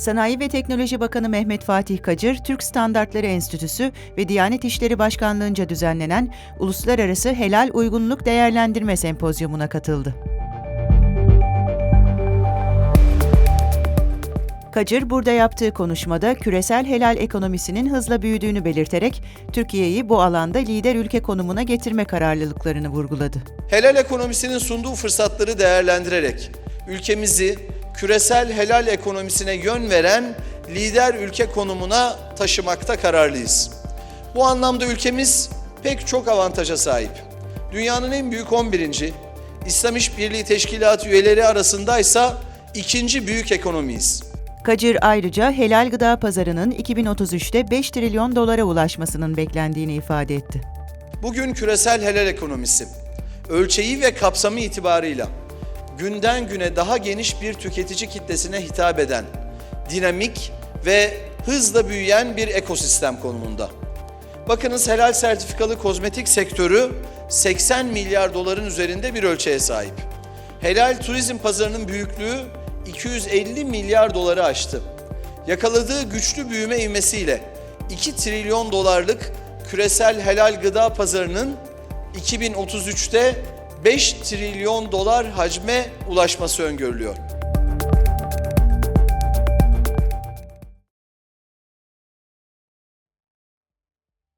Sanayi ve Teknoloji Bakanı Mehmet Fatih Kacır, Türk Standartları Enstitüsü ve Diyanet İşleri Başkanlığı'nca düzenlenen Uluslararası Helal Uygunluk Değerlendirme Sempozyumuna katıldı. Kacır burada yaptığı konuşmada küresel helal ekonomisinin hızla büyüdüğünü belirterek Türkiye'yi bu alanda lider ülke konumuna getirme kararlılıklarını vurguladı. Helal ekonomisinin sunduğu fırsatları değerlendirerek ülkemizi küresel helal ekonomisine yön veren lider ülke konumuna taşımakta kararlıyız. Bu anlamda ülkemiz pek çok avantaja sahip. Dünyanın en büyük 11. İslam İşbirliği Teşkilatı üyeleri arasındaysa ikinci büyük ekonomiyiz. Kacır ayrıca helal gıda pazarının 2033'te 5 trilyon dolara ulaşmasının beklendiğini ifade etti. Bugün küresel helal ekonomisi ölçeği ve kapsamı itibarıyla günden güne daha geniş bir tüketici kitlesine hitap eden dinamik ve hızla büyüyen bir ekosistem konumunda. Bakınız helal sertifikalı kozmetik sektörü 80 milyar doların üzerinde bir ölçeğe sahip. Helal turizm pazarının büyüklüğü 250 milyar doları aştı. Yakaladığı güçlü büyüme ivmesiyle 2 trilyon dolarlık küresel helal gıda pazarının 2033'te 5 trilyon dolar hacme ulaşması öngörülüyor.